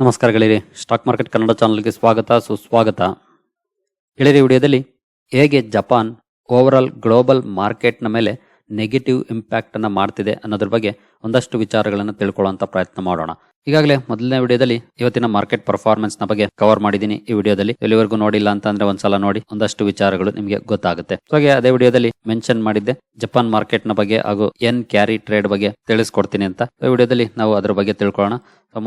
ನಮಸ್ಕಾರ ಗೆಳೆಯರಿ. Stock market Kannada ಚಾನಲ್ಗೆ ಸ್ವಾಗತ, ಸುಸ್ವಾಗತ. ಗೆಳೆಯರಿ ವಿಡಿಯೋದಲ್ಲಿ ಹೇಗೆ ಜಪಾನ್ ಓವರಾಲ್ ಗ್ಲೋಬಲ್ ಮಾರ್ಕೆಟ್ನ ಮೇಲೆ ನೆಗೆಟಿವ್ ಇಂಪ್ಯಾಕ್ಟನ್ನು ಮಾಡ್ತಿದೆ ಅನ್ನೋದ್ರ ಬಗ್ಗೆ ಒಂದಷ್ಟು ವಿಚಾರಗಳನ್ನು ತಿಳ್ಕೊಳ್ಳೋಂಥ ಪ್ರಯತ್ನ ಮಾಡೋಣ. ಈಗಾಗಲೇ ಮೊದಲನೇ ವಿಡಿಯೋದಲ್ಲಿ ಇವತ್ತಿನ ಮಾರ್ಕೆಟ್ ಪರ್ಫಾರ್ಮೆನ್ಸ್ನ ಬಗ್ಗೆ ಕವರ್ ಮಾಡಿದ್ದೀನಿ. ಈ ವಿಡಿಯೋದಲ್ಲಿ ಎಲ್ಲಿವರೆಗೂ ನೋಡಿಲ್ಲ ಅಂತ ಅಂದ್ರೆ ಒಂದ್ಸಲ ನೋಡಿ. ಒಂದಷ್ಟು ವಿಚಾರಗಳು ನಿಮಗೆ ಗೊತ್ತಾಗುತ್ತೆ. ಹಾಗೆ ಅದೇ ವಿಡಿಯೋದಲ್ಲಿ ಮೆನ್ಷನ್ ಮಾಡಿದ್ದೆ ಜಪಾನ್ ಮಾರ್ಕೆಟ್ನ ಬಗ್ಗೆ ಹಾಗೂ ಎನ್ ಕ್ಯಾರಿ ಟ್ರೇಡ್ ಬಗ್ಗೆ ತಿಳಿಸ್ಕೊಡ್ತೀನಿ ಅಂತ. ಈ ವಿಡಿಯೋದಲ್ಲಿ ನಾವು ಅದ್ರ ಬಗ್ಗೆ ತಿಳ್ಕೊಳ್ಳೋಣ.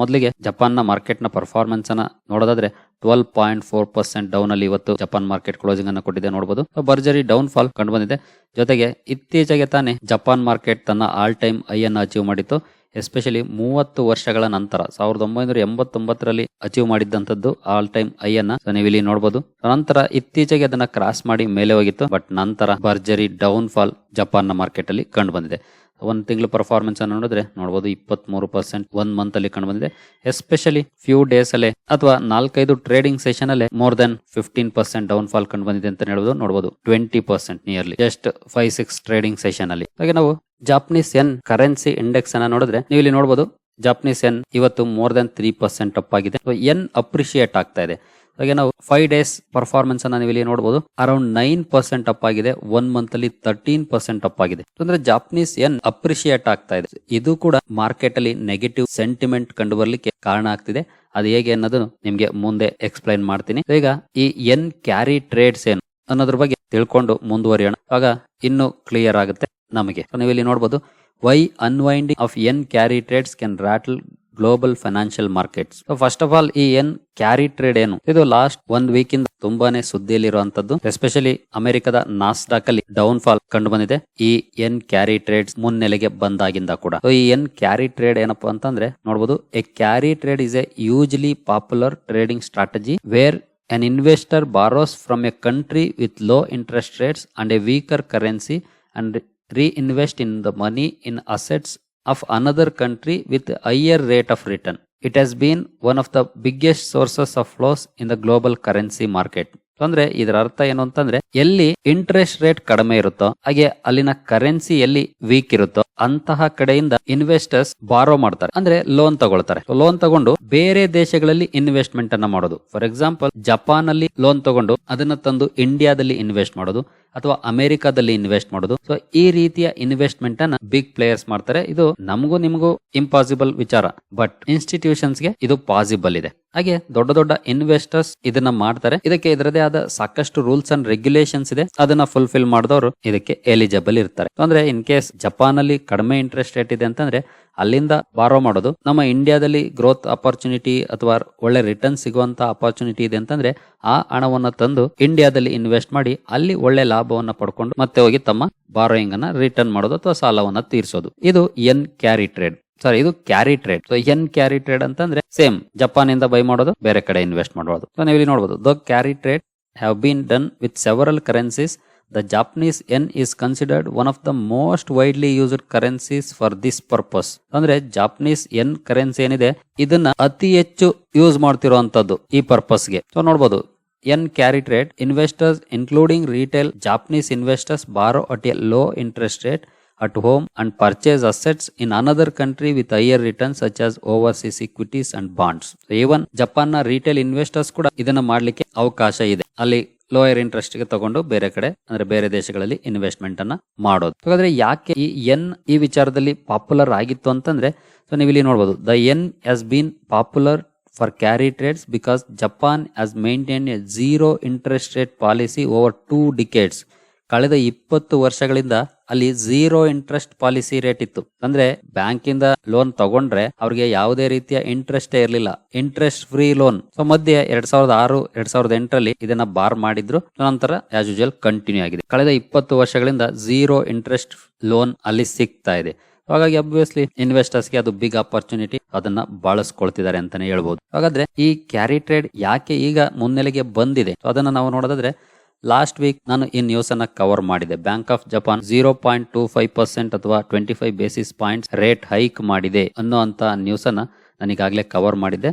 ಮೊದಲಿಗೆ ಜಪಾನ್ನ ಮಾರ್ಕೆಟ್ನ ಪರ್ಫಾರ್ಮೆನ್ಸ್ ಅನ್ನ ನೋಡೋದಾದ್ರೆ twelve point four percent down ಅಲ್ಲಿ ಇವತ್ತು ಜಪಾನ್ ಮಾರ್ಕೆಟ್ ಕ್ಲೋಸಿಂಗ್ ಅನ್ನು ಕೊಟ್ಟಿದೆ ನೋಡಬಹುದು ಭರ್ಜರಿ ಡೌನ್ ಫಾಲ್ ಕಂಡು ಬಂದಿದೆ. ಜೊತೆಗೆ ಇತ್ತೀಚೆಗೆ ತಾನೇ ಜಪಾನ್ ಮಾರ್ಕೆಟ್ ತನ್ನ ಆಲ್ ಟೈಮ್ ಐ ಅನ್ನು ಅಚೀವ್ ಮಾಡಿತ್ತು. ಎಸ್ಪೆಷಲಿ ಮೂವತ್ತು ವರ್ಷಗಳ ನಂತರ ಸಾವಿರದ ಒಂಬೈನೂರ ಎಂಬತ್ತೊಂಬತ್ತರಲ್ಲಿ ಅಚೀವ್ ಮಾಡಿದ್ದಂಥದ್ದು ಆಲ್ ಟೈಮ್ ಐ ಅನ್ನ ನೀವು ಇಲ್ಲಿ ನೋಡಬಹುದು ನಂತರ ಇತ್ತೀಚೆಗೆ ಅದನ್ನ ಕ್ರಾಸ್ ಮಾಡಿ ಮೇಲೆ ಹೋಗಿತ್ತು. ಬಟ್ ನಂತರ ಭರ್ಜರಿ ಡೌನ್ ಫಾಲ್ ಜಪಾನ್ನ ಮಾರ್ಕೆಟ್ ಅಲ್ಲಿ ಕಂಡು ಬಂದಿದೆ. ಒಂದು ತಿಂಗಳು ಪರ್ಫಾರ್ಮೆನ್ಸ್ ಅನ್ನು ನೋಡಿದ್ರೆ ನೋಡಬಹುದು ಇಪ್ಪತ್ತ್ ಮೂರು ಪರ್ಸೆಂಟ್ ಒಂದ್ ಮಂತ್ ಅಲ್ಲಿ ಕಂಡು ಬಂದಿದೆ. ಎಸ್ಪೆಷಲಿ ಫ್ಯೂ ಡೇಸ್ ಅಲ್ಲೇ ಅಥವಾ ನಾಲ್ಕೈದು ಟ್ರೇಡಿಂಗ್ ಸೆಷನ್ ಅಲ್ಲೇ more than fifteen percent downfall ಕಂಡು ಬಂದಿದೆ ಅಂತ ಹೇಳಬಹುದು ನೋಡಬಹುದು twenty percent nearly just five six trading session ಅಲ್ಲಿ. ಹಾಗೆ ನಾವು ಜಾಪನೀಸ್ ಎನ್ ಕರೆನ್ಸಿ ಇಂಡೆಕ್ಸ್ ಅನ್ನ ನೋಡಿದ್ರೆ ನೀವು ಇಲ್ಲಿ ನೋಡಬಹುದು ಜಾಪನೀಸ್ ಎನ್ ಇವತ್ತು more than three percent up ಆಗಿದೆ. ಎನ್ ಅಪ್ರಿಶಿಯೇಟ್ ಆಗ್ತಾ ಇದೆ. ಹಾಗೆ ನಾವು ಫೈವ್ ಡೇಸ್ ಪರ್ಫಾರ್ಮೆನ್ಸ್ ಅನ್ನ ನೀವು ಇಲ್ಲಿ ನೋಡಬಹುದು ಅರೌಂಡ್ ನೈನ್ ಪರ್ಸೆಂಟ್ ಅಪ್ ಆಗಿದೆ. ಒನ್ ಮಂತ್ ಅಲ್ಲಿ ತರ್ಟೀನ್ ಪರ್ಸೆಂಟ್ ಅಪ್ ಆಗಿದೆ. ಅಂದ್ರೆ ಜಾಪನೀಸ್ ಎನ್ ಅಪ್ರಿಶಿಯೇಟ್ ಆಗ್ತಾ ಇದೆ. ಇದು ಕೂಡ ಮಾರ್ಕೆಟ್ ಅಲ್ಲಿ ನೆಗೆಟಿವ್ ಸೆಂಟಿಮೆಂಟ್ ಕಂಡು ಬರ್ಲಿಕ್ಕೆ ಕಾರಣ ಆಗ್ತಿದೆ. ಅದು ಹೇಗೆ ಅನ್ನೋದು ನಿಮ್ಗೆ ಮುಂದೆ ಎಕ್ಸ್ಪ್ಲೈನ್ ಮಾಡ್ತೀನಿ. ಈಗ ಈ ಎನ್ ಕ್ಯಾರಿ ಟ್ರೇಡ್ಸ್ ಏನು ಅನ್ನೋದ್ರ ಬಗ್ಗೆ ತಿಳ್ಕೊಂಡು ಮುಂದುವರಿಯೋಣ. ಆಗ ಇನ್ನು ಕ್ಲಿಯರ್ ಆಗುತ್ತೆ. ನಮಗೆ. ನೀವು ಇಲ್ಲಿ ನೋಡಬಹುದು why unwinding of yen carry trades can rattle global financial markets first of all ಈ ಎನ್ ಕ್ಯಾರಿ ಟ್ರೇಡ್ ಏನು? ಇದು ಲಾಸ್ಟ್ ಒಂದ್ ವೀಕ್ ಇಂದ ತುಂಬಾನೇ ಸುದ್ದಿಯಲ್ಲಿರುವಂತದ್ದು ಎಸ್ಪೆಷಲಿ ಅಮೆರಿಕದ ನಾಸ್ಡಾಕ್ ಅಲ್ಲಿ ಡೌನ್ ಫಾಲ್ ಕಂಡು ಬಂದಿದೆ ಈ ಎನ್ ಕ್ಯಾರಿ ಟ್ರೇಡ್ಸ್ ಮುನ್ನೆಲೆಗೆ ಬಂದಾಗಿಂದ ಕೂಡ. ಈ ಎನ್ ಕ್ಯಾರಿ ಟ್ರೇಡ್ ಏನಪ್ಪಾ ಅಂತಂದ್ರೆ ನೋಡಬಹುದು a carry trade is a usually popular trading strategy where an investor borrows from a country with low interest rates and a weaker currency and reinvest in the money in assets of another country with higher rate of return. It has been one of the biggest sources of flows in the global currency market. ಅಂದ್ರೆ ಇದರ ಅರ್ಥ ಏನು ಅಂತಂದ್ರೆ, ಎಲ್ಲಿ interest rate ಕಡಿಮೆ ಇರುತ್ತೋ, ಹಾಗೆ ಅಲ್ಲಿನ ಕರೆನ್ಸಿ ಎಲ್ಲಿ ವೀಕ್ ಇರುತ್ತೋ, ಅಂತಹ ಕಡೆಯಿಂದ ಇನ್ವೆಸ್ಟರ್ಸ್ ಬಾರೋ ಮಾಡ್ತಾರೆ. ಅಂದ್ರೆ ಲೋನ್ ತಗೊಳ್ತಾರೆ. ಲೋನ್ ತಗೊಂಡು ಬೇರೆ ದೇಶಗಳಲ್ಲಿ ಇನ್ವೆಸ್ಟ್ಮೆಂಟ್ ಅನ್ನ ಮಾಡೋದು. ಫಾರ್ ಎಕ್ಸಾಂಪಲ್ ಜಪಾನ್ ಅಲ್ಲಿ ಲೋನ್ ತಗೊಂಡು ಅದನ್ನ ತಂದು ಇಂಡಿಯಾದಲ್ಲಿ ಇನ್ವೆಸ್ಟ್ ಮಾಡೋದು, ಅಥವಾ ಅಮೆರಿಕಾದಲ್ಲಿ ಇನ್ವೆಸ್ಟ್ ಮಾಡೋದು. ಸೊ ಈ ರೀತಿಯ ಇನ್ವೆಸ್ಟ್ಮೆಂಟ್ ಅನ್ನ ಬಿಗ್ ಪ್ಲೇಯರ್ಸ್ ಮಾಡ್ತಾರೆ. ಇದು ನಮಗೂ ನಿಮಗೂ ಇಂಪಾಸಿಬಲ್ ವಿಚಾರ. ಬಟ್ ಇನ್ಸ್ಟಿಟ್ಯೂಷನ್ಸ್ಗೆ ಇದು ಪಾಸಿಬಲ್ ಇದೆ. ಹಾಗೆ ದೊಡ್ಡ ದೊಡ್ಡ ಇನ್ವೆಸ್ಟರ್ಸ್ ಇದನ್ನ ಮಾಡ್ತಾರೆ. ಇದಕ್ಕೆ ಇದರದೇ ಆದ ಸಾಕಷ್ಟು ರೂಲ್ಸ್ ಅಂಡ್ ರೆಗ್ಯುಲೇಷನ್ಸ್ ಇದೆ. ಅದನ್ನ ಫುಲ್ಫಿಲ್ ಮಾಡಿದವರು ಇದಕ್ಕೆ ಎಲಿಜಿಬಲ್ ಇರ್ತಾರೆ. ಅಂದ್ರೆ ಇನ್ ಕೇಸ್ ಜಪಾನ್ ಅಲ್ಲಿ ಕಡಿಮೆ ಇಂಟ್ರೆಸ್ಟ್ ರೇಟ್ ಇದೆ ಅಂತಂದ್ರೆ ಅಲ್ಲಿಂದ ಬಾರೋ ಮಾಡೋದು. ನಮ್ಮ ಇಂಡಿಯಾದಲ್ಲಿ ಗ್ರೋತ್ ಅಪರ್ಚುನಿಟಿ ಅಥವಾ ಒಳ್ಳೆ ರಿಟರ್ನ್ ಸಿಗುವಂತ ಅಪರ್ಚುನಿಟಿ ಇದೆ ಅಂತಂದ್ರೆ ಆ ಹಣವನ್ನ ತಂದು ಇಂಡಿಯಾದಲ್ಲಿ ಇನ್ವೆಸ್ಟ್ ಮಾಡಿ ಅಲ್ಲಿ ಒಳ್ಳೆ ಲಾಭವನ್ನ ಪಡ್ಕೊಂಡು ಮತ್ತೆ ಹೋಗಿ ತಮ್ಮ ಬಾರೋಯಿಂಗ್ ಅನ್ನ ರಿಟರ್ನ್ ಮಾಡೋದು ಅಥವಾ ಸಾಲವನ್ನ ತೀರಿಸೋದು. ಇದು ಎನ್ ಕ್ಯಾರಿ ಟ್ರೇಡ್ ಸಾರಿ ಇದು carry trade so yen carry trade ಅಂತಂದ್ರೆ ಸೇಮ್ ಜಪಾನ್ ಇಂದ ಬೈ ಮಾಡೋದು, ಬೇರೆ ಕಡೆ ಇನ್ವೆಸ್ಟ್ ಮಾಡಬಹುದು ಸೊ ನೀವು ಇಲ್ಲಿ ನೋಡಬಹುದು the carry trade have been done with several currencies the Japanese yen is considered one of the most widely used currencies for this purpose ಅಂದ್ರೆ ಜಾಪನೀಸ್ ಎನ್ ಕರೆನ್ಸಿ ಏನಿದೆ, ಇದನ್ನ ಅತಿ ಹೆಚ್ಚು ಯೂಸ್ ಮಾಡ್ತಿರುವಂತದ್ದು ಈ ಪರ್ಪಸ್ಗೆ ಸೊ ನೋಡಬಹುದು yen carry trade investors including retail Japanese investors borrow at a low interest rate at home and purchase assets in another country with higher returns such as overseas equities and bonds. Even ಜಪಾನ್ನ retail investors ಕೂಡ ಇದನ್ನ ಮಾಡ್ಲಿಕ್ಕೆ ಅವಕಾಶ ಇದೆ ಅಲ್ಲಿ lower ಇಂಟ್ರೆಸ್ಟ್ಗೆ ತಗೊಂಡು ಬೇರೆ ಕಡೆ ಅಂದ್ರೆ ಬೇರೆ ದೇಶಗಳಲ್ಲಿ ಇನ್ವೆಸ್ಟ್ಮೆಂಟ್ ಅನ್ನ ಮಾಡೋದು ಹಾಗಾದ್ರೆ ಯಾಕೆ ಈ ಎನ್ ಈ ವಿಚಾರದಲ್ಲಿ ಪಾಪ್ಯುಲರ್ ಆಗಿತ್ತು ಅಂತಂದ್ರೆ ಸೊ ನೀವು ಇಲ್ಲಿ ನೋಡಬಹುದು the yen has been popular for carry trades because Japan has maintain a zero interest rate policy over two decades ಕಳೆದ ಇಪ್ಪತ್ತು ವರ್ಷಗಳಿಂದ ಅಲ್ಲಿ ಝೀರೋ ಇಂಟ್ರೆಸ್ಟ್ ಪಾಲಿಸಿ ರೇಟ್ ಇತ್ತು. ಅಂದ್ರೆ ಬ್ಯಾಂಕ್ ಇಂದ ಲೋನ್ ತಗೊಂಡ್ರೆ ಅವ್ರಿಗೆ ಯಾವುದೇ ರೀತಿಯ ಇಂಟ್ರೆಸ್ಟ್ ಇರಲಿಲ್ಲ. ಇಂಟ್ರೆಸ್ಟ್ ಫ್ರೀ ಲೋನ್ ಸೊ ಮಧ್ಯೆ ಎರಡ್ ಸಾವಿರದ ಆರು, ಎರಡ್ ಸಾವಿರದ ಎಂಟರಲ್ಲಿ ಇದನ್ನ ಬಾರ್ ಮಾಡಿದ್ರು. ನಂತರ ಆಸ್ ಯೂಜಲ್ ಕಂಟಿನ್ಯೂ ಆಗಿದೆ. ಕಳೆದ ಇಪ್ಪತ್ತು ವರ್ಷಗಳಿಂದ ಝೀರೋ ಇಂಟ್ರೆಸ್ಟ್ ಲೋನ್ ಅಲ್ಲಿ ಸಿಗ್ತಾ ಇದೆ. ಹಾಗಾಗಿ ಅಬ್ವಿಯಸ್ಲಿ ಇನ್ವೆಸ್ಟರ್ಸ್ಗೆ ಅದು ಬಿಗ್ ಅಪರ್ಚುನಿಟಿ ಅದನ್ನ ಬಳಸ್ಕೊಳ್ತಿದ್ದಾರೆ ಅಂತಾನೆ ಹೇಳ್ಬೋದು. ಹಾಗಾದ್ರೆ ಈ ಕ್ಯಾರಿ ಟ್ರೇಡ್ ಯಾಕೆ ಈಗ ಮುನ್ನೆಲೆಗೆ ಬಂದಿದೆ? ಅದನ್ನ ನಾವು ನೋಡೋದಾದ್ರೆ ಲಾಸ್ಟ್ ವೀಕ್ ನಾನು ಈ ನ್ಯೂಸ್ ಅನ್ನ ಕವರ್ ಮಾಡಿದೆ. Bank of Japan zero point two five percent ಅಥವಾ twenty five basis points rate hike ಮಾಡಿದೆ ಅನ್ನೋ ಅಂತ ನ್ಯೂಸ್ ಅನ್ನ ನಾನು ಈಗಾಗಲೇ ಕವರ್ ಮಾಡಿದೆ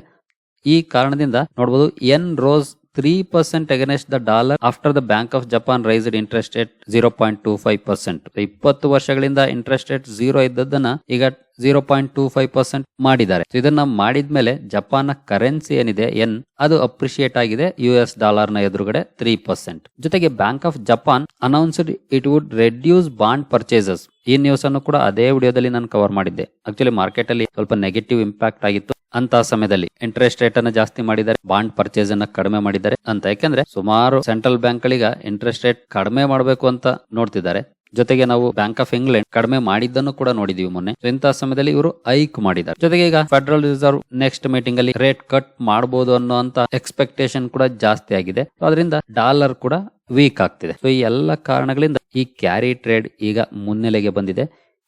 ಈ ಕಾರಣದಿಂದ ನೋಡಬಹುದು yen rose three percent against the dollar after the Bank of Japan raised interest rate zero point two five percent ಇಪ್ಪತ್ತು ವರ್ಷಗಳಿಂದ ಇಂಟ್ರೆಸ್ಟ್ ರೇಟ್ ಜೀರೋ ಇದ್ದದನ್ನ ಈಗ zero point two five percent ಮಾಡಿದ್ದಾರೆ. ಇದನ್ನ ಮಾಡಿದ್ಮೇಲೆ ಜಪಾನ್ ಕರೆನ್ಸಿ ಏನಿದೆ? ಎನ್ ಅದು appreciate ಆಗಿದೆ. ಯು ಎಸ್ ಡಾಲರ್ನ ಎದುರುಗಡೆ ತ್ರೀ ಪರ್ಸೆಂಟ್ ಜೊತೆಗೆ Bank of Japan announced it would reduce bond purchases ಈ ನ್ಯೂಸ್ ಅನ್ನು ಕೂಡ ಅದೇ ವಿಡಿಯೋದಲ್ಲಿ ನಾನು ಕವರ್ ಮಾಡಿದ್ದೆ. ಆಕ್ಚುಲಿ ಮಾರ್ಕೆಟ್ ಅಲ್ಲಿ ಸ್ವಲ್ಪ ನೆಗೆಟಿವ್ ಇಂಪ್ಯಾಕ್ಟ್ ಆಗಿತ್ತು. ಅಂತ ಸಮಯದಲ್ಲಿ ಇಂಟ್ರೆಸ್ಟ್ ರೇಟ್ ಅನ್ನ ಜಾಸ್ತಿ ಮಾಡಿದ್ದಾರೆ ಬಾಂಡ್ ಪರ್ಚೇಸ್ ಅನ್ನ ಕಡಿಮೆ ಮಾಡಿದ್ದಾರೆ ಅಂತ. ಯಾಕೆಂದ್ರೆ ಸುಮಾರು ಸೆಂಟ್ರಲ್ ಬ್ಯಾಂಕ್ ಗಳಿಗ ಇಂಟ್ರೆಸ್ಟ್ ರೇಟ್ ಕಡಿಮೆ ಮಾಡಬೇಕು ಅಂತ ನೋಡ್ತಿದ್ದಾರೆ. ಜೊತೆಗೆ ನಾವು ಬ್ಯಾಂಕ್ ಆಫ್ ಇಂಗ್ಲೆಂಡ್ ಕಡಿಮೆ ಮಾಡಿದ್ದನ್ನು ಕೂಡ ನೋಡಿದೀವಿ ಮೊನ್ನೆ. ಇಂತಹ ಸಮಯದಲ್ಲಿ ಇವರು ಐಕ್ ಮಾಡಿದ್ದಾರೆ. ಜೊತೆಗೆ ಈಗ ಫೆಡರಲ್ ರಿಸರ್ವ್ ನೆಕ್ಸ್ಟ್ ಮೀಟಿಂಗ್ ಅಲ್ಲಿ ರೇಟ್ ಕಟ್ ಮಾಡಬಹುದು ಅನ್ನುವಂತ ಎಕ್ಸ್ಪೆಕ್ಟೇಷನ್ ಕೂಡ ಜಾಸ್ತಿ ಆಗಿದೆ. ಅದರಿಂದ ಡಾಲರ್ ಕೂಡ ವೀಕ್ ಆಗ್ತಿದೆ. ಸೊ ಈ ಎಲ್ಲ ಕಾರಣಗಳಿಂದ ಈ ಕ್ಯಾರಿ ಟ್ರೇಡ್ ಈಗ ಮುನ್ನೆಲೆಗೆ ಬಂದಿದೆ.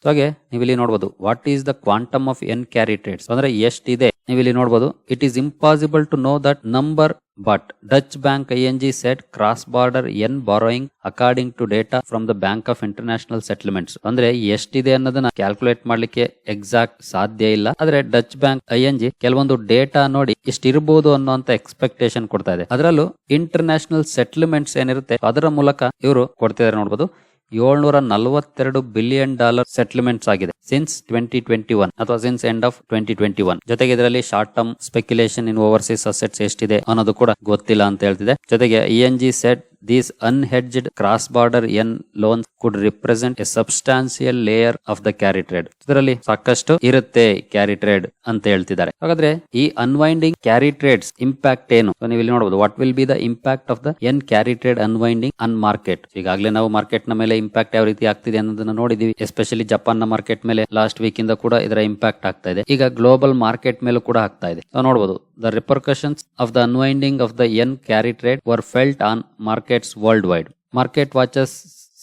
ಹಾಗೆ ಇಲ್ಲಿ ನೋಡಬಹುದು what is the quantum of yen carry trades ಅಂದ್ರೆ ಎಷ್ಟಿದೆ? ನೀವಿಲ್ಲಿ ನೋಡಬಹುದು it is impossible to know that number but Dutch bank I N G set cross border yen borrowing according to data from the Bank of International Settlements ಅಂದ್ರೆ ಎಷ್ಟಿದೆ ಅನ್ನೋದನ್ನ calculate ಮಾಡ್ಲಿಕ್ಕೆ exact ಸಾಧ್ಯ ಇಲ್ಲ. ಆದ್ರೆ Dutch bank I N G ಕೆಲವೊಂದು data ನೋಡಿ ಇಷ್ಟಿರಬಹುದು ಅನ್ನೋಂತ ಎಕ್ಸ್ಪೆಕ್ಟೇಷನ್ ಕೊಡ್ತಾ ಇದೆ. ಅದರಲ್ಲೂ ಇಂಟರ್ನ್ಯಾಷನಲ್ ಸೆಟಲ್ಮೆಂಟ್ಸ್ ಏನಿರುತ್ತೆ, ಅದರ ಮೂಲಕ ಇವರು ಕೊಡ್ತಿದ್ದಾರೆ ನೋಡಬಹುದು ಏಳ್ನೂರ ನಲವತ್ತೆರಡು ಬಿಲಿಯನ್ ಡಾಲರ್ ಸೆಟ್ಲ್ಮೆಂಟ್ಸ್ ಆಗಿದೆ ಸಿನ್ಸ್ ಟ್ವೆಂಟಿ ಟ್ವೆಂಟಿ ಒನ್ ಅಥವಾ since end of twenty twenty one. ಜೊತೆಗೆ ಇದರಲ್ಲಿ short term speculation in overseas assets ಎಷ್ಟಿದೆ ಅನ್ನೋದು ಕೂಡ ಗೊತ್ತಿಲ್ಲ ಅಂತ ಹೇಳ್ತಿದೆ. ಜೊತೆಗೆ I N G set these unhedged border yen loans could represent a substantial layer of the carry trade ಇದರಲ್ಲಿ ಸಾಕಷ್ಟು ಇರುತ್ತೆ ಕ್ಯಾರಿ ಟ್ರೇಡ್ ಅಂತ ಹೇಳ್ತಿದ್ದಾರೆ. ಹಾಗಾದ್ರೆ ಈ ಅನ್ವೈಂಡಿಂಗ್ ಕ್ಯಾರಿ ಟ್ರೇಡ್ಸ್ ಇಂಪ್ಯಾಕ್ಟ್ ಏನು? ನೀವು ಇಲ್ಲಿ ನೋಡಬಹುದು what will be the impact of the yen carry trade unwinding on market ಈಗಾಗಲೇ ನಾವು ಮಾರ್ಕೆಟ್ನ ಮೇಲೆ ಇಂಪ್ಯಾಕ್ಟ್ ಯಾವ ರೀತಿ ಆಗ್ತಿದೆ ಅನ್ನೋದನ್ನ ನೋಡಿದೀವಿ. ಎಸ್ಪೆಷಲಿ ಜಪಾನ್ನ ಮಾರ್ಕೆಟ್ ಮೇಲೆ ಲಾಸ್ಟ್ ವೀಕ್ ಇಂದ ಕೂಡ ಇದರ ಇಂಪ್ಯಾಕ್ಟ್ ಆಗ್ತಾ ಇದೆ. ಈಗ ಗ್ಲೋಬಲ್ ಮಾರ್ಕೆಟ್ ಮೇಲೂ ಕೂಡ ಆಗ್ತಾ ಇದೆ. ನೋಡಬಹುದು the repercussions of the unwinding of the yen carry trade were felt on markets worldwide market watches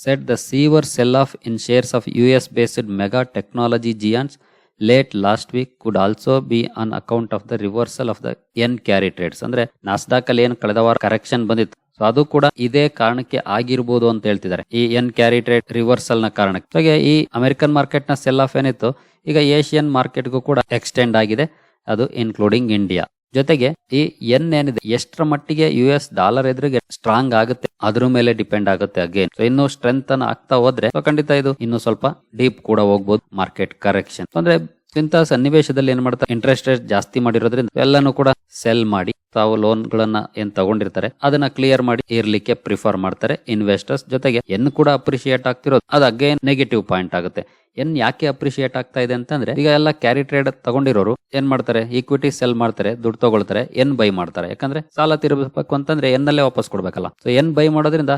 said the severe sell-off in shares of US-based mega technology giants late last week could also be on account of the reversal of the yen carry trades. ಅಂದ್ರೆ Nasdaq ಅಲ್ಲಿ ಏನು ಕಳೆದ ವಾರ correction ಬಂದಿತ್ತು? So ಅದು ಕೂಡ ಇದೇ ಕಾರಣಕ್ಕೆ ಆಗಿರ್ಬೋದು ಅಂತ ಹೇಳ್ತಿದ್ದಾರೆ. ಈ ಎನ್ ಕ್ಯಾರಿ ಟ್ರೇಡ್ ರಿವರ್ಸಲ್ನ ಕಾರಣಕ್ಕೆ. ಹಾಗೆ ಈ ಅಮೆರಿಕನ್ ಮಾರ್ಕೆಟ್ನ ಸೆಲ್ ಆಫ್ ಏನಿತ್ತು? ಈಗ ಏಷಿಯನ್ ಮಾರ್ಕೆಟ್ಗೂ ಕೂಡ ಎಕ್ಸ್ಟೆಂಡ್ ಆಗಿದೆ. ಅದು ಇನ್ಕ್ಲೂಡಿಂಗ್ ಇಂಡಿಯಾ ಜೊತೆಗೆ ಈ ಎನ್ ಏನಿದೆ, ಎಷ್ಟರ ಮಟ್ಟಿಗೆ ಯು ಎಸ್ ಡಾಲರ್ ಎದುರಿಗೆ ಸ್ಟ್ರಾಂಗ್ ಆಗುತ್ತೆ, ಅದ್ರ ಮೇಲೆ ಡಿಪೆಂಡ್ ಆಗುತ್ತೆ ಅಗೇನ್ ಇನ್ನು ಸ್ಟ್ರೆಂತ್ ಅನ್ನ ಆಗ್ತಾ ಹೋದ್ರೆ ಖಂಡಿತ ಇದು ಇನ್ನು ಸ್ವಲ್ಪ ಡೀಪ್ ಕೂಡ ಹೋಗ್ಬೋದು ಮಾರ್ಕೆಟ್ ಕರೆಕ್ಷನ್ ಅಂದ್ರೆ ಇಂತಹ ಸನ್ನಿವೇಶದಲ್ಲಿ ಏನ್ ಮಾಡ್ತಾರೆ? ಇಂಟ್ರೆಸ್ಟ್ ರೇಟ್ ಜಾಸ್ತಿ ಮಾಡಿರೋದ್ರಿಂದ ಎಲ್ಲಾನು ಕೂಡ ಸೆಲ್ ಮಾಡಿ ತಾವು ಲೋನ್ ಗಳನ್ನ ಏನ್ ತಗೊಂಡಿರ್ತಾರೆ, ಅದನ್ನ ಕ್ಲಿಯರ್ ಮಾಡಿ ಇರ್ಲಿಕ್ಕೆ ಪ್ರಿಫರ್ ಮಾಡ್ತಾರೆ ಇನ್ವೆಸ್ಟರ್ಸ್ ಜೊತೆಗೆ ಎನ್ ಕೂಡ ಅಪ್ರಿಶಿಯೇಟ್ ಆಗ್ತಿರೋದು. ಅದು ಅಗೇನ್ ನೆಗೆಟಿವ್ ಪಾಯಿಂಟ್ ಆಗುತ್ತೆ. ಎನ್ ಯಾಕೆ ಅಪ್ರಿಶಿಯೇಟ್ ಆಗ್ತಾ ಇದೆ ಅಂತಂದ್ರೆ, ಈಗ ಎಲ್ಲ ಕ್ಯಾರಿ ಟ್ರೇಡ್ ತಗೊಂಡಿರೋರು ಏನ್ ಮಾಡ್ತಾರೆ? ಈಕ್ವಿಟಿ ಸೆಲ್ ಮಾಡ್ತಾರೆ, ದುಡ್ಡು ತಗೊಳ್ತಾರೆ, ಎನ್ ಬೈ ಮಾಡ್ತಾರೆ. ಯಾಕಂದ್ರೆ ಸಾಲ ತೀರ್ಬೇಕು ಅಂತಂದ್ರೆ ಎನ್ನಲ್ಲೇ ವಾಪಸ್ ಕೊಡ್ಬೇಕಲ್ಲ. ಸೊ ಎನ್ ಬೈ ಮಾಡೋದ್ರಿಂದ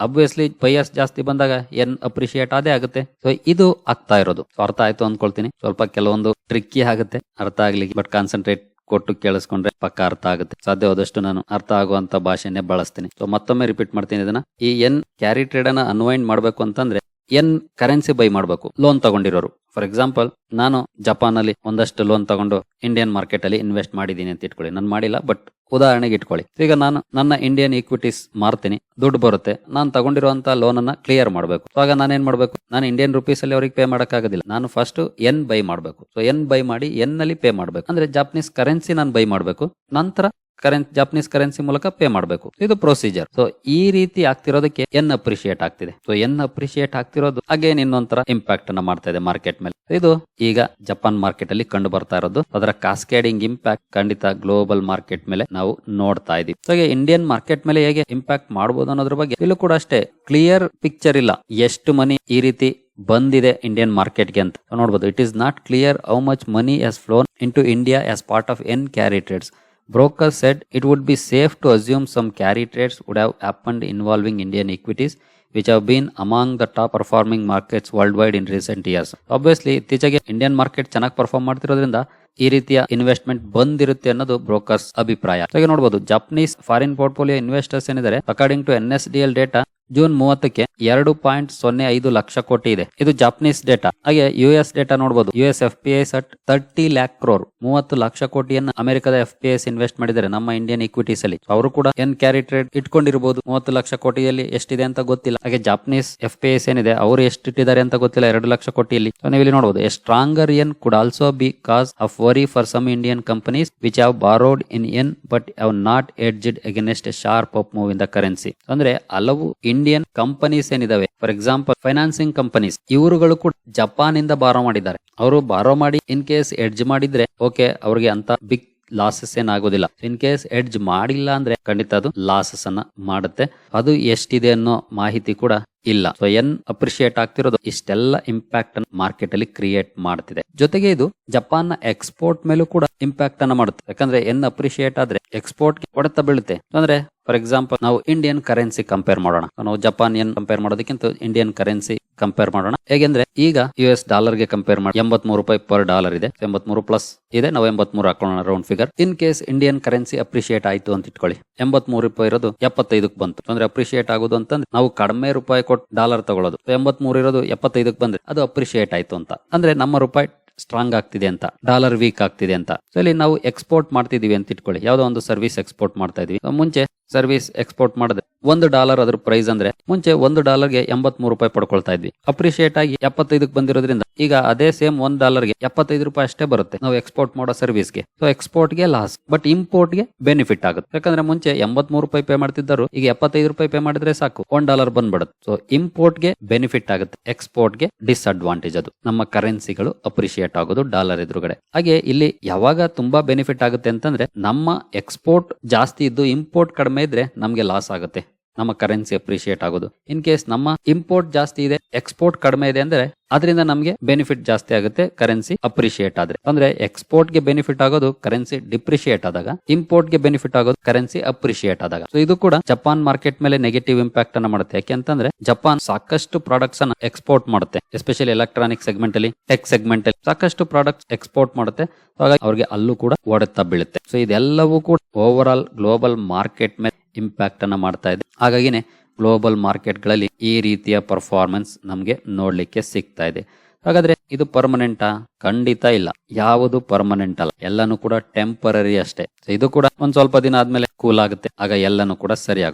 ಅಬ್ವಿಯಸ್ಲಿ ಬೈಯರ್ಸ್ ಜಾಸ್ತಿ ಬಂದಾಗ ಎನ್ ಅಪ್ರಿಶಿಯೇಟ್ ಅದೇ ಆಗುತ್ತೆ. ಸೊ ಇದು ಆಗ್ತಾ ಇರೋದು. ಅರ್ಥ ಆಯ್ತು ಅನ್ಕೊಳ್ತೀನಿ ಸ್ವಲ್ಪ ಕೆಲವೊಂದು ಟ್ರಿಕ್ಕಿ ಆಗುತ್ತೆ. ಅರ್ಥ ಆಗ್ಲಿಕ್ಕೆ ಬಟ್ ಕಾನ್ಸಂಟ್ರೇಟ್ ಕೊಟ್ಟು ಕೇಳಿಸ್ಕೊಂಡ್ರೆ ಪಕ್ಕ ಅರ್ಥ ಆಗುತ್ತೆ. ಸಾಧ್ಯವಾದಷ್ಟು ನಾನು ಅರ್ಥ ಆಗುವಂತ ಭಾಷೆನೆ ಬಳಸ್ತೀನಿ. ಸೊ ಮತ್ತೊಮ್ಮೆ ರಿಪೀಟ್ ಮಾಡ್ತೀನಿ ಇದನ್ನ. ಈ ಎನ್ ಕ್ಯಾರಿ ಟ್ರೇಡ್ ಅನ್ನ ಅನ್ವೈಂಡ್ ಮಾಡ್ಬೇಕು ಅಂತಂದ್ರೆ ಎನ್ ಕರೆನ್ಸಿ ಬೈ ಮಾಡಬೇಕು, ಲೋನ್ ತಗೊಂಡಿರೋರು. ಫಾರ್ ಎಕ್ಸಾಂಪಲ್ ನಾನು ಜಪಾನ್ ಅಲ್ಲಿ ಒಂದಷ್ಟು ಲೋನ್ ತಗೊಂಡು ಇಂಡಿಯನ್ ಮಾರ್ಕೆಟ್ ಅಲ್ಲಿ ಇನ್ವೆಸ್ಟ್ ಮಾಡಿದೀನಿ ಅಂತ ಇಟ್ಕೊಳ್ಳಿ. ನಾನು ಮಾಡಿಲ್ಲ ಬಟ್ ಉದಾಹರಣೆಗೆ ಇಟ್ಕೊಳ್ಳಿ. ಈಗ ನಾನು ನನ್ನ ಇಂಡಿಯನ್ ಈಕ್ವಿಟೀಸ್ ಮಾರ್ತೀನಿ, ದುಡ್ಡು ಬರುತ್ತೆ, ನಾನು ತಗೊಂಡಿರುವಂತ ಲೋನ್ ಅನ್ನ ಕ್ಲಿಯರ್ ಮಾಡಬೇಕು. ಆಗ ನಾನು ಏನ್ ಮಾಡಬೇಕು? ನಾನು ಇಂಡಿಯನ್ ರುಪೀಸ್ ಅಲ್ಲಿ ಅವ್ರಿಗೆ ಪೇ ಮಾಡೋಕ್ಕಾಗೋದಿಲ್ಲ. ನಾನು ಫಸ್ಟ್ ಎನ್ ಬೈ ಮಾಡಬೇಕು. ಸೊ ಎನ್ ಬೈ ಮಾಡಿ ಎನ್ ಅಲ್ಲಿ ಪೇ ಮಾಡಬೇಕು. ಅಂದ್ರೆ ಜಾಪನೀಸ್ ಕರೆನ್ಸಿ ನಾನು ಬೈ ಮಾಡಬೇಕು. ನಂತರ ಕರೆನ್ಸಿ ಜಾಪನೀಸ್ ಕರೆನ್ಸಿ ಮೂಲಕ ಪೇ ಮಾಡಬೇಕು. ಇದು ಪ್ರೊಸೀಜರ್ ಸೊ ಈ ರೀತಿ ಆಗ್ತಿರೋದಕ್ಕೆ ಎನ್ ಅಪ್ರಿಶಿಯೇಟ್ ಆಗ್ತಿದೆ. ಸೊ ಎನ್ ಅಪ್ರಿಶಿಯೇಟ್ ಆಗ್ತಿರೋದು ಅಗೇನ್ ಇನ್ನೊಂಥರ ಇಂಪ್ಯಾಕ್ಟ್ ಅನ್ನ ಮಾಡ್ತಾ ಇದೆ ಮಾರ್ಕೆಟ್ ಮೇಲೆ. ಇದು ಈಗ ಜಪಾನ್ ಮಾರ್ಕೆಟ್ ಅಲ್ಲಿ ಕಂಡು ಬರ್ತಾ ಇರೋದು. ಅದರ ಕಾಸ್ಕೇಡಿಂಗ್ ಇಂಪ್ಯಾಕ್ಟ್ ಖಂಡಿತ ಗ್ಲೋಬಲ್ ಮಾರ್ಕೆಟ್ ಮೇಲೆ ನಾವು ನೋಡ್ತಾ ಇದೀವಿ ಸೊ ಇಂಡಿಯನ್ ಮಾರ್ಕೆಟ್ ಮೇಲೆ ಹೇಗೆ ಇಂಪ್ಯಾಕ್ಟ್ ಮಾಡಬಹುದು ಅನ್ನೋದ್ರ ಬಗ್ಗೆ ಇಲ್ಲೂ ಕೂಡ ಅಷ್ಟೇ ಕ್ಲಿಯರ್ ಪಿಕ್ಚರ್ ಇಲ್ಲ. ಎಷ್ಟು ಮನಿ ಈ ರೀತಿ ಬಂದಿದೆ ಇಂಡಿಯನ್ ಮಾರ್ಕೆಟ್ಗೆ ಅಂತ. ನೋಡಬಹುದು it is not clear how much money has flown into India as part of yen carry trades Brokers said it would be safe to assume some carry trades would have happened involving Indian equities, which have been among the top performing markets worldwide in recent years. Obviously, ಇತ್ತೀಚೆಗೆ Indian market ಚೆನ್ನಾಗಿ perform ಮಾಡ್ತಿರೋದ್ರಿಂದ ಈ ರೀತಿಯ investment ಬಂದಿರುತ್ತೆ ಅನ್ನೋದು brokers ಅಭಿಪ್ರಾಯ ಹಾಗೆ ನೋಡಬಹುದು ಜಪನೀಸ್ ಫಾರಿನ್ ಪೋರ್ಟ್ಫೋಲಿಯೋ ಇನ್ವೆಸ್ಟರ್ಸ್ ಏನಿದ್ದಾರೆ according to N S D data June ಮೂವತ್ತಕ್ಕೆ ಎರಡು ಪಾಯಿಂಟ್ ಸೊನ್ನೆ ಐದು ಲಕ್ಷ ಕೋಟಿ ಇದೆ. ಇದು ಜಾಪನೀಸ್ ಡೇಟಾ ಹಾಗೆ ಯು ಎಸ್ ಡೇಟಾ ನೋಡಬಹುದು U S F P I's at thirty lakh crore ಮೂವತ್ತು ಲಕ್ಷ ಕೋಟಿಯನ್ನು ಅಮೆರಿಕದ ಎಫ್ ಪಿ ಐಸ್ ಇನ್ವೆಸ್ಟ್ ಮಾಡಿದ್ದಾರೆ ನಮ್ಮ ಇಂಡಿಯನ್ ಇಕ್ವಿಟೀಸ್ ಅಲ್ಲಿ. ಅವರು ಕೂಡ ಎನ್ ಕ್ಯಾರಿ ಟ್ರೇಡ್ ಇಟ್ಕೊಂಡಿರಬಹುದು ಮೂವತ್ತು ಲಕ್ಷ ಕೋಟಿಯಲ್ಲಿ ಎಷ್ಟಿದೆ ಅಂತ ಗೊತ್ತಿಲ್ಲ. ಹಾಗೆ ಜಾಪನೀಸ್ ಎಫ್ ಪಿ ಐಸ್ ಏನಿದೆ, ಅವರು ಎಷ್ಟು ಇಟ್ಟಿದ್ದಾರೆ ಅಂತ ಗೊತ್ತಿಲ್ಲ. ಎರಡು ಲಕ್ಷ ಕೋಟಿಯಲ್ಲಿ. ನೀವು ಇಲ್ಲಿ ನೋಡಬಹುದು a stronger yen could also be cause of worry for some Indian companies which have borrowed in yen but have not hedged against a sharp up move in the currency ಅಂದ್ರೆ ಹಲವು ಇಂಡಿಯನ್ ಕಂಪನೀಸ್ ಏನಿದಾವೆ? For example financing companies ಇವರುಗಳು ಕೂಡ Japan ಇಂದ borrow ಮಾಡಿದ್ದಾರೆ. ಅವರು borrow ಮಾಡಿ in case hedge ಮಾಡಿದ್ರೆ ಓಕೆ ಅವ್ರಿಗೆ ಅಂತ ಬಿಗ್ ಲಾಸಸ್ ಏನಾಗೋದಿಲ್ಲ. ಇನ್ ಕೇಸ್ ಎಡ್ಜ್ ಮಾಡಿಲ್ಲ ಅಂದ್ರೆ ಖಂಡಿತ ಅದು ಲಾಸಸ್ ಅನ್ನ ಮಾಡುತ್ತೆ. ಅದು ಎಷ್ಟಿದೆ ಅನ್ನೋ ಮಾಹಿತಿ ಕೂಡ ಇಲ್ಲ. ಸೊ ಎನ್ ಅಪ್ರಿಶಿಯೇಟ್ ಆಗ್ತಿರೋದು? ಇಷ್ಟೆಲ್ಲ ಇಂಪ್ಯಾಕ್ಟ್ ಮಾರ್ಕೆಟ್ ಅಲ್ಲಿ ಕ್ರಿಯೇಟ್ ಮಾಡ್ತಿದೆ. ಜೊತೆಗೆ ಇದು ಜಪಾನ್ನ ಎಕ್ಸ್ಪೋರ್ಟ್ ಮೇಲೂ ಕೂಡ ಇಂಪ್ಯಾಕ್ಟ್ ಅನ್ನ ಮಾಡುತ್ತೆ. ಯಾಕಂದ್ರೆ ಎನ್ ಅಪ್ರಿಶಿಯೇಟ್ ಆದ್ರೆ ಎಕ್ಸ್ಪೋರ್ಟ್ ಹೊಡೆತ ಬೀಳುತ್ತೆ. ಅಂದ್ರೆ ಫಾರ್ ಎಕ್ಸಾಂಪಲ್ ನಾವು ಇಂಡಿಯನ್ ಕರೆನ್ಸಿ ಕಂಪೇರ್ ಮಾಡೋಣ. ನಾವು ಜಪಾನ್ ಎನ್ ಕಂಪೇರ್ ಮಾಡೋದಕ್ಕಿಂತ ಇಂಡಿಯನ್ ಕರೆನ್ಸಿ ಕಂಪೇರ್ ಮಾಡೋಣ. ಹೇಗೆಂದ್ರೆ, ಈಗ ಯು ಎಸ್ ಡಾಲರ್ಗೆ ಕಂಪೇರ್ ಮಾಡಿ, ಎಂಬತ್ಮೂರು ರೂಪಾಯಿ ಪರ್ ಡಾಲರ್ ಇದೆ. ಎಂಬತ್ಮೂರು ಪ್ಲಸ್ ಇದೆ. ನಾವು ಎಂಬತ್ಮೂರು ಹಾಕೋಣ round figure in case Indian currency appreciate ಆಯ್ತು ಅಂತ ಇಟ್ಕೊಳ್ಳಿ. ಎಂಬತ್ಮೂರು ರೂಪಾಯಿ ಇರೋದು ಎಪ್ಪತ್ತೈದಕ್ಕೆ ಬಂತು. ಅಂದ್ರೆ ಅಪ್ರಿಶಿಯೇಟ್ ಆಗೋದು ಅಂತಂದ್ರೆ, ನಾವು ಕಡಿಮೆ ರೂಪಾಯಿ ಕೊಟ್ಟು ಡಾಲರ್ ತಗೊಳ್ಳೋದು. ಎಂಬತ್ಮೂರು ಇರೋದು ಎಪ್ಪತ್ತೈದಕ್ಕೆ ಬಂದ್ರೆ, ಅದು ಅಪ್ರಿಶಿಯೇಟ್ ಆಯ್ತು ಅಂತ. ಅಂದ್ರೆ, ನಮ್ಮ ರೂಪಾಯಿ ಸ್ಟ್ರಾಂಗ್ ಆಗ್ತಿದೆ ಅಂತ ಡಾಲರ್ ವೀಕ್ ಆಗ್ತಿದೆ ಅಂತ. ಸೊ ಇಲ್ಲಿ ನಾವು ಎಕ್ಸ್ಪೋರ್ಟ್ ಮಾಡ್ತಿದೀವಿ ಅಂತ ಇಟ್ಕೊಳ್ಳಿ. ಯಾವ್ದೋ ಒಂದು ಸರ್ವಿಸ್ ಎಕ್ಸ್ಪೋರ್ಟ್ ಮಾಡ್ತಾ ಇದೀವಿ. ಮುಂಚೆ ಸರ್ವಿಸ್ ಎಕ್ಸ್ಪೋರ್ಟ್ ಮಾಡಿದ್ರೆ ಒಂದು ಡಾಲರ್ ಅದ್ರ ಪ್ರೈಸ್ ಅಂದ್ರೆ ಮುಂಚೆ ಒಂದು ಡಾಲರ್ಗೆ ಎಂಬತ್ಮೂರು ರೂಪಾಯಿ ಪಡ್ಕೊಳ್ತಾ ಇದ್ವಿ. ಅಪ್ರಿಶಿಯೇಟ್ ಆಗಿ ಎಪ್ಪತ್ತೈದಕ್ಕೆ ಬಂದಿರೋದ್ರಿಂದ ಈಗ ಅದೇ ಸೇಮ್ ಒಂದ್ ಡಾಲರ್ಗೆ ಎಪ್ಪತ್ತೈದು ರೂಪಾಯಿ ಅಷ್ಟೇ ಬರುತ್ತೆ ನಾವು ಎಕ್ಸ್ಪೋರ್ಟ್ ಮಾಡೋ ಸರ್ವಿಸ್ಗೆ. ಸೊ ಎಕ್ಸ್ಪೋರ್ಟ್ಗೆ ಲಾಸ್ ಬಟ್ ಇಂಪೋರ್ಟ್ಗೆ ಬೆನಿಫಿಟ್ ಆಗುತ್ತೆ. ಯಾಕಂದ್ರೆ ಮುಂಚೆ ಎಂಬತ್ಮೂರು ರೂಪಾಯಿ ಪೇ ಮಾಡ್ತಿದ್ದರು, ಈಗ ಎಪ್ಪತ್ತೈದು ರೂಪಾಯಿ ಪೇ ಮಾಡಿದ್ರೆ ಸಾಕು. ಒನ್ ಡಾಲರ್ ಬಂದ್ಬಿಡುತ್ತೆ. ಸೊ ಇಂಪೋರ್ಟ್ಗೆ ಬೆನಿಫಿಟ್ ಆಗುತ್ತೆ ಎಕ್ಸ್ಪೋರ್ಟ್ಗೆ ಡಿಸ್ಅಡ್ವಾಂಟೇಜ್ ಅದು. ನಮ್ಮ ಕರೆನ್ಸಿಗಳು ಅಪ್ರಿಶಿಯೇಟ್ ಆಗೋದು ಡಾಲರ್ ಎದುರುಗಡೆ. ಹಾಗೆ ಇಲ್ಲಿ ಯಾವಾಗ ತುಂಬಾ ಬೆನಿಫಿಟ್ ಆಗುತ್ತೆ ಅಂತಂದ್ರೆ ನಮ್ಮ ಎಕ್ಸ್ಪೋರ್ಟ್ ಜಾಸ್ತಿ ಇದ್ದು ಇಂಪೋರ್ಟ್ ಕಡಿಮೆ ಇದ್ರೆ ನಮಗೆ ಲಾಸ್ ಆಗುತ್ತೆ. ನಮ್ಮ ಕರೆನ್ಸಿ ಅಪ್ರಿಶಿಯೇಟ್ ಆಗೋದು. ಇನ್ ಕೇಸ್ ನಮ್ಮ ಇಂಪೋರ್ಟ್ ಜಾಸ್ತಿ ಇದೆ ಎಕ್ಸ್ಪೋರ್ಟ್ ಕಡಿಮೆ ಇದೆ ಅಂದ್ರೆ ಅದರಿಂದ ನಮಗೆ ಬೆನಿಫಿಟ್ ಜಾಸ್ತಿ ಆಗುತ್ತೆ ಕರೆನ್ಸಿ ಅಪ್ರಿಶಿಯೇಟ್ ಆದ್ರೆ. ಅಂದ್ರೆ ಎಕ್ಸ್ಪೋರ್ಟ್ಗೆ ಬೆನಿಫಿಟ್ ಆಗೋದು ಕರೆನ್ಸಿ ಡಿಪ್ರಿಶಿಯೇಟ್ ಆದಾಗ ಇಂಪೋರ್ಟ್ಗೆ ಬೆನಿಫಿಟ್ ಆಗೋದು ಕರೆನ್ಸಿ ಅಪ್ರಿಶಿಯೇಟ್ ಆದಾಗ. ಸೊ ಇದು ಕೂಡ ಜಪಾನ್ ಮಾರ್ಕೆಟ್ ಮೇಲೆ ನೆಗೆಟಿವ್ ಇಂಪ್ಯಾಕ್ಟ್ ಅನ್ನ ಮಾಡುತ್ತೆ. ಯಾಕೆಂತಂದ್ರೆ ಜಪಾನ್ ಸಾಕಷ್ಟು ಪ್ರಾಡಕ್ಟ್ಸ್ ಅನ್ನ ಎಕ್ಸ್ಪೋರ್ಟ್ ಮಾಡುತ್ತೆ. ಎಸ್ಪೆಷಲಿ ಎಲೆಕ್ಟ್ರಾನಿಕ್ ಸೆಗ್ಮೆಂಟ್ ಅಲ್ಲಿ ಟೆಕ್ ಸೆಗ್ಮೆಂಟ್ ಅಲ್ಲಿ ಸಾಕಷ್ಟು ಪ್ರಾಡಕ್ಟ್ಸ್ ಎಕ್ಸ್ಪೋರ್ಟ್ ಮಾಡುತ್ತೆ. ಹಾಗಾಗಿ ಅವ್ರಿಗೆ ಅಲ್ಲೂ ಕೂಡ ಒಡೆತ ಬೀಳುತ್ತೆ. ಸೊ ಇದೆಲ್ಲವೂ ಕೂಡ ಓವರ್ ಆಲ್ ಗ್ಲೋಬಲ್ ಮಾರ್ಕೆಟ್ ಮೇಲೆ ಇಂಪ್ಯಾಕ್ಟ್ ಅನ್ನ ಮಾಡ್ತಾ ಇದೆ. ಹಾಗಾಗಿನೇ ಗ್ಲೋಬಲ್ ಮಾರ್ಕೆಟ್ಗಳಲ್ಲಿ ಈ ರೀತಿಯ ಪರ್ಫಾರ್ಮೆನ್ಸ್ ನಮಗೆ ನೋಡ್ಲಿಕ್ಕೆ ಸಿಗ್ತಾ ಇದೆ. ಹಾಗಾದ್ರೆ ಇದು ಪರ್ಮನೆಂಟಾ ಖಂಡಿತ ಇಲ್ಲ. ಯಾವುದು ಪರ್ಮನೆಂಟ್ ಅಲ್ಲ. ಎಲ್ಲನೂ ಕೂಡ ಟೆಂಪರರಿ ಅಷ್ಟೇ. ಇದು ಕೂಡ ಒಂದ್ ಸ್ವಲ್ಪ ದಿನ ಆದ್ಮೇಲೆ ಕೂಲ್ ಆಗುತ್ತೆ. ಆಗ ಎಲ್ಲನೂ ಕೂಡ ಸರಿ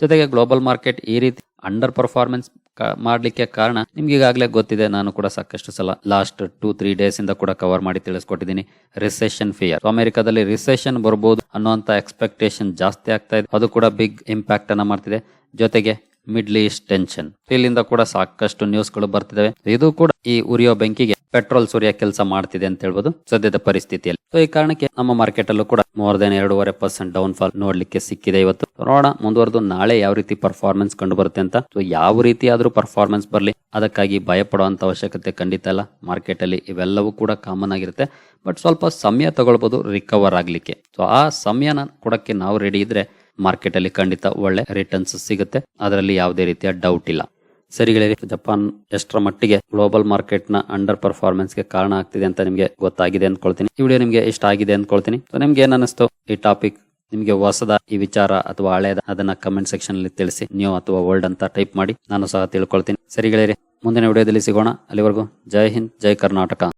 ಜೊತೆಗೆ ಗ್ಲೋಬಲ್ ಮಾರ್ಕೆಟ್ ಈ ರೀತಿ ಅಂಡರ್ ಪರ್ಫಾರ್ಮೆನ್ಸ್ ಮಾಡ್ಲಿಕ್ಕೆ ಕಾರಣ? ನಿಮ್ಗೆ ಈಗಾಗಲೇ ಗೊತ್ತಿದೆ, ನಾನು ಕೂಡ ಸಾಕಷ್ಟು ಸಲ ಲಾಸ್ಟ್ ಟೂ ತ್ರೀ ಡೇಸ್ ಇಂದ ಕೂಡ ಕವರ್ ಮಾಡಿ ತಿಳಿಸ್ಕೊಟ್ಟಿದ್ದೀನಿ. ರಿಸೆಷನ್ ಫಿಯರ್ ಅಮೆರಿಕಾದಲ್ಲಿ ರಿಸೆಷನ್ ಬರ್ಬೋದು ಅನ್ನುವಂತ ಎಕ್ಸ್ಪೆಕ್ಟೇಷನ್ ಜಾಸ್ತಿ ಆಗ್ತಾ ಇದೆ. ಅದು ಕೂಡ ಬಿಗ್ ಇಂಪ್ಯಾಕ್ಟ್ ಅನ್ನ ಮಾಡ್ತಿದೆ. ಜೊತೆಗೆ ಮಿಡ್ಲ್ ಈಸ್ಟ್ ಟೆನ್ಷನ್ ಇಲ್ಲಿಂದ ಕೂಡ ಸಾಕಷ್ಟು ನ್ಯೂಸ್ಗಳು ಬರ್ತಿದ್ದಾವೆ ಇದು ಕೂಡ ಈ ಉರಿಯೋ ಬೆಂಕಿಗೆ ಪೆಟ್ರೋಲ್ ಸೂರ್ಯ ಕೆಲಸ ಮಾಡ್ತಿದೆ ಅಂತ ಹೇಳ್ಬೋದು. ಸದ್ಯದ ಪರಿಸ್ಥಿತಿಯಲ್ಲಿ. ಸೊ ಈ ಕಾರಣಕ್ಕೆ ನಮ್ಮ ಮಾರ್ಕೆಟ್ ಅಲ್ಲೂ ಕೂಡ ಮೋರ್ ದೆನ್ ಎರಡೂವರೆ ಪರ್ಸೆಂಟ್ ಡೌನ್ ಫಾಲ್ ನೋಡ್ಲಿಕ್ಕೆ ಸಿಕ್ಕಿದೆ ಇವತ್ತು. ನೋಡೋಣ ಮುಂದುವರೆದು ನಾಳೆ ಯಾವ ರೀತಿ ಪರ್ಫಾರ್ಮೆನ್ಸ್ ಕಂಡು ಬರುತ್ತೆ ಅಂತ. ಸೊ ಯಾವ ರೀತಿ ಆದ್ರೂ ಪರ್ಫಾರ್ಮೆನ್ಸ್ ಬರಲಿ. ಅದಕ್ಕಾಗಿ ಭಯ ಪಡುವಂತ ಅವಶ್ಯಕತೆ ಖಂಡಿತ ಅಲ್ಲ ಮಾರ್ಕೆಟ್ ಅಲ್ಲಿ ಇವೆಲ್ಲವೂ ಕೂಡ ಕಾಮನ್ ಆಗಿರುತ್ತೆ. ಬಟ್ ಸ್ವಲ್ಪ ಸಮಯ ತಗೊಳ್ಬಹುದು ರಿಕವರ್ ಆಗ್ಲಿಕ್ಕೆ. ಸೊ ಆ ಸಮಯನ ಕೊಡಕ್ಕೆ ನಾವು ರೆಡಿ ಇದ್ರೆ ಮಾರ್ಕೆಟ್ ಅಲ್ಲಿ ಖಂಡಿತ ಒಳ್ಳೆ ರಿಟರ್ನ್ಸ್ ಸಿಗುತ್ತೆ. ಅದರಲ್ಲಿ ಯಾವುದೇ ರೀತಿಯ ಡೌಟ್ ಇಲ್ಲ. ಸರಿಗಳೇ ಜಪಾನ್ ಎಷ್ಟರ ಮಟ್ಟಿಗೆ ಗ್ಲೋಬಲ್ ಮಾರ್ಕೆಟ್ನ ಅಂಡರ್ ಪರ್ಫಾರ್ಮೆನ್ಸ್ಗೆ ಕಾರಣ ಆಗ್ತಿದೆ ಅಂತ ನಿಮಗೆ ಗೊತ್ತಾಗಿದೆ ಅಂದ್ಕೊಳ್ತೀನಿ ಈ ವಿಡಿಯೋ ನಿಮಗೆ ಇಷ್ಟ ಆಗಿದೆ ಅಂದ್ಕೊಳ್ತೀನಿ ನಿಮ್ಗೆ ಏನ್ ಅನಿಸ್ತು ಈ ಟಾಪಿಕ್ ನಿಮಗೆ ಹೊಸದ, ಈ ವಿಚಾರ ಅಥವಾ ಹಳೆಯದ ಅದನ್ನ ಕಮೆಂಟ್ ಸೆಕ್ಷನ್ ಅಲ್ಲಿ ತಿಳಿಸಿ. ನ್ಯೂ ಅಥವಾ ಓಲ್ಡ್ ಅಂತ ಟೈಪ್ ಮಾಡಿ. ನಾನು ಸಹ ತಿಳ್ಕೊಳ್ತೀನಿ. ಸರಿಗಳೇ ಮುಂದಿನ ವಿಡಿಯೋದಲ್ಲಿ ಸಿಗೋಣ. ಅಲ್ಲಿವರೆಗೂ ಜೈ ಹಿಂದ್, ಜೈ ಕರ್ನಾಟಕ.